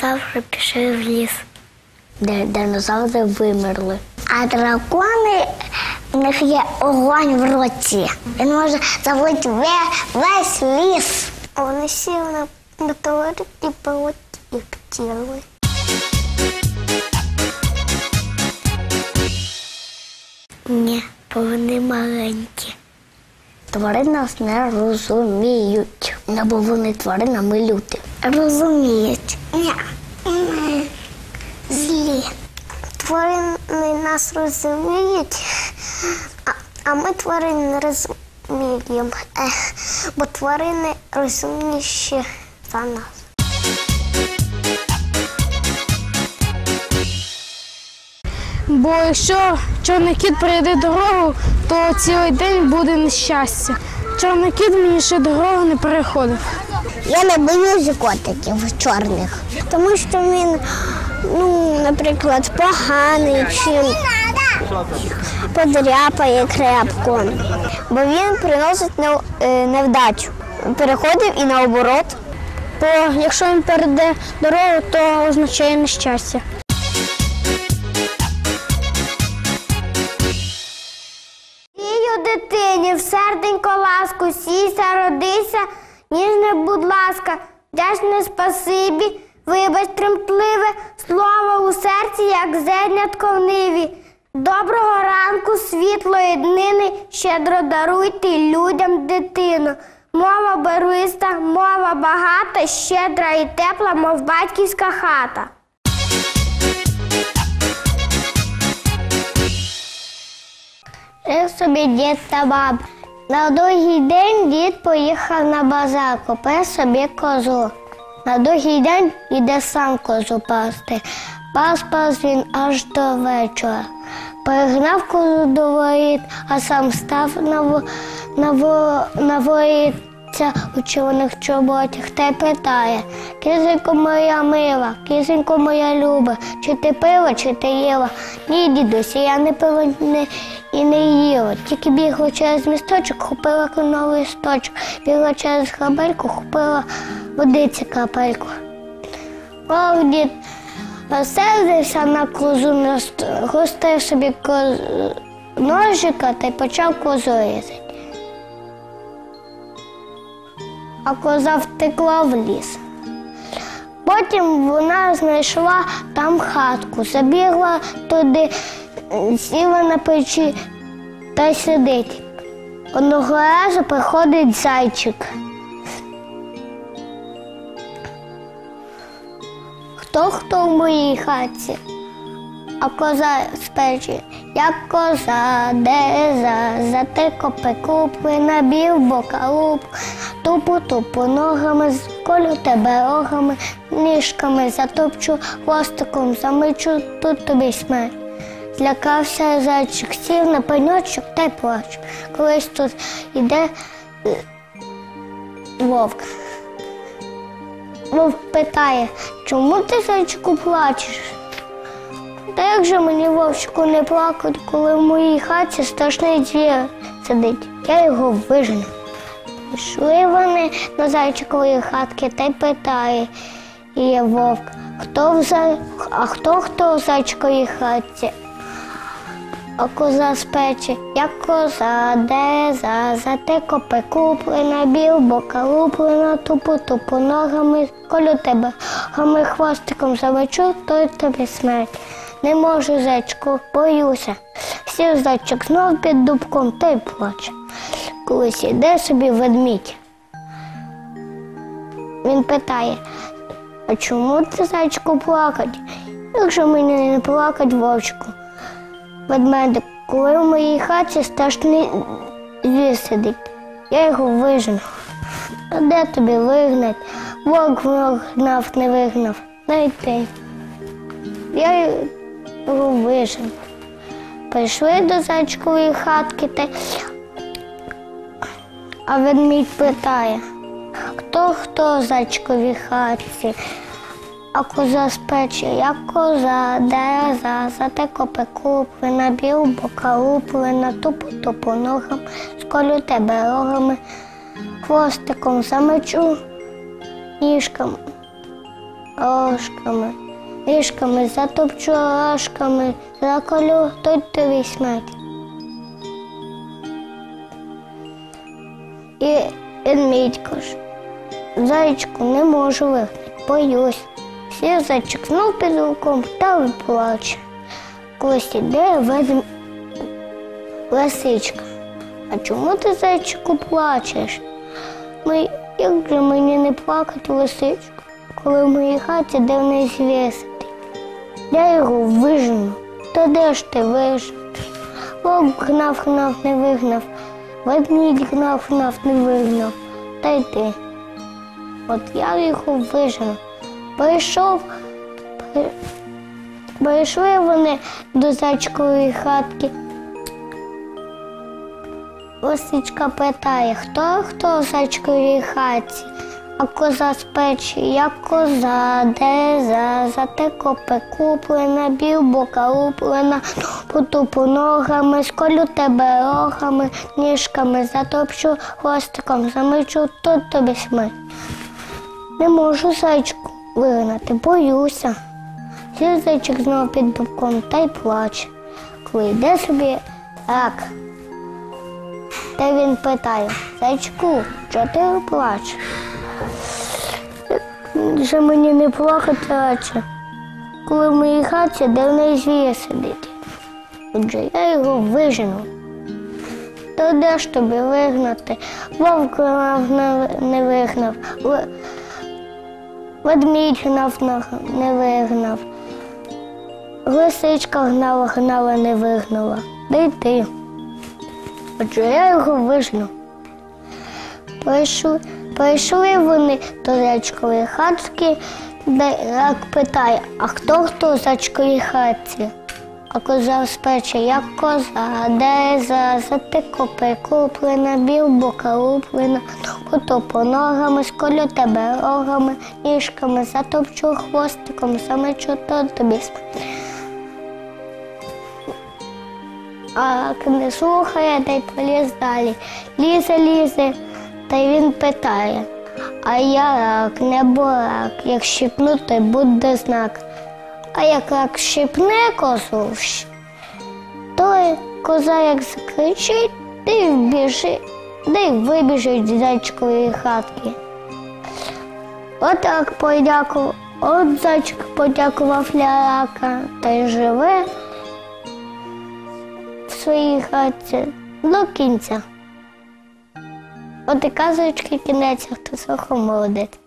динозаври пішли в ліс, де динозаври вимерли. А дракони в них є огонь в роті. Він може завалити весь ліс. Вони сіли на метеорит і полетіли. Ні, бо вони маленькі. Тварини нас не розуміють. Бо вони тваринами люди. Розуміють. Злі. Тварини нас розуміють, а, ми тварин не розуміємо. Бо тварини розумніші за нас. Бо якщо чорний кіт перейде дорогу, то цілий день буде нещастя. Чорний кіт мені ще дорогу не переходив. Я не боюся котиків чорних, тому що він, ну, наприклад, поганий чи подряпає крепко, бо він приносить е, невдачу. Переходив і наоборот. Бо якщо він перейде дорогу, то означає нещастя. Дитині в серденько ласку, сійся, родися, ніжне, будь ласка, вдячне спасибі, вибач тремтливе, слово у серці, як зернятко в ниві. Доброго ранку, світлої днини, щедро даруйте людям дитину. Мова барвиста, мова багата, щедра і тепла, мов батьківська хата. Жив собі дід та баб. На другий день дід поїхав на базар, купив собі козу. На другий день іде сам козу пасти. Пас пас він аж до вечора. Перегнав козу до воріт, а сам став на, на, на воріття у червоних чоботях та й питає Кизенько моя мила, кизенько моя люба, чи ти пила, чи ти їла? Ні, дідуся, я не пила не, і не їла. Тільки бігла через місточок, купила кленовий сточок, бігла через хабельку, купила водиці капельку. Ох, дід розсердився на козу, гостив собі коз... ножика та й почав козу різати. А коза втекла в ліс. Потім вона знайшла там хатку, забігла туди, сіла на печі та сидить. Одного разу приходить зайчик. Хто хто в моїй хаті? А коза з печі, як коза, де за, за те копи купи, набів бока луп, тупу тупу ногами, колю тебе рогами, ніжками затопчу, хвостиком замичу, тут тобі смерть. Злякався зайчик, сів на пеньочок та й плаче. Колись тут іде е, вовк. Вовк питає, чому ти зайчику плачеш? Та як же мені вовчику не плакати, коли в моїй хаті страшний звір сидить? Я його вижену. Пішли вони до зайчикової хатки та й питає її вовк, хто в зай... а хто хто в зайчиковій хатці? А коза з печі, як коза, де за, за те копи куплена, біл бока луплена, тупу тупу ногами, колю тебе, гами хвостиком завечу, то й тобі смерть. Не можу, зайчику, боюся. Сів зайчик знов під дубком та й плаче. Колись іде собі ведмідь. Він питає, а чому ти зайчику плакать? Як же мені не плакать вовчику? Ведмедик, коли в моїй хаті страшний звір сидить, я його вижену. А де тобі вигнать? Вовк гнав, не вигнав. Навіть. Я його вижену. Прийшли до зайчикової хатки, та... а ведмідь питає, хто хто в зайчиковій хатці? А коза з печі, як коза, де за, те копи куплена, біл бока луплена, тупу тупу ногам, сколю тебе рогами, хвостиком замечу, ніжками ложками, ріжками, затопчу ложками, заколю, тут тобі смерть. І ведмідь каже, зайчику не можу вигнати, боюсь. Сів зайчик знов під луком та плаче. Колись іде ведм... лисичка. А чому ти зайчику плачеш? Ми, як же мені не плакати лисичку, коли в моїй хаті звір сидить? Я його вижену. Та де ж ти вижив? Вовк гнав, гнав, не вигнав. Ведмідь гнав, нас не вигнав. Та й ти. От я його вижену. Прийшов, прийшли вони до зачкової хатки. Лисичка питає, хто хто в зайчковій хаті? А коза з як коза, де за, те копи куплена, білбока луплена, потупу ногами, сколю тебе рогами, ніжками, затопчу хвостиком, замичу, тут тобі смерть. Не можу зайчику вигнати, боюся. Сів зайчик знову під дубком та й плаче. Коли йде собі рак. Та він питає, зайчику, чого ти плачеш? Вже мені не плакати радше, коли в моїй хаті дивний звір сидить. Отже, я його вижену. То де ж тобі вигнати? Вовк не- вигнав, ведмідь гнав, не вигнав. Лисичка гнала, гнала, не вигнала. Де й? Отже, я його вижну. Прийшли, прийшли вони до зайчкової хатки, де рак питає, а хто хто в зайчковій хатці? А коза з печі, як коза, де за, за ти копи куплена, білбока луплена, потопу ногами, сколю тебе рогами, ніжками, затопчу хвостиком, замечу то тобі. А не слухає, та й поліз далі. Лізе, лізе, та й він питає. А я рак, не бурак, як щипнути, буде знак. А як рак щипне козу, щ- то коза як закричить, та й вбіжить, та й вибіжить з зайчикової хатки. Отак подякував, от зайчик подякував для рака, та й живе в своїй хаті до кінця. От і казочки кінець, а хто сухо молодець.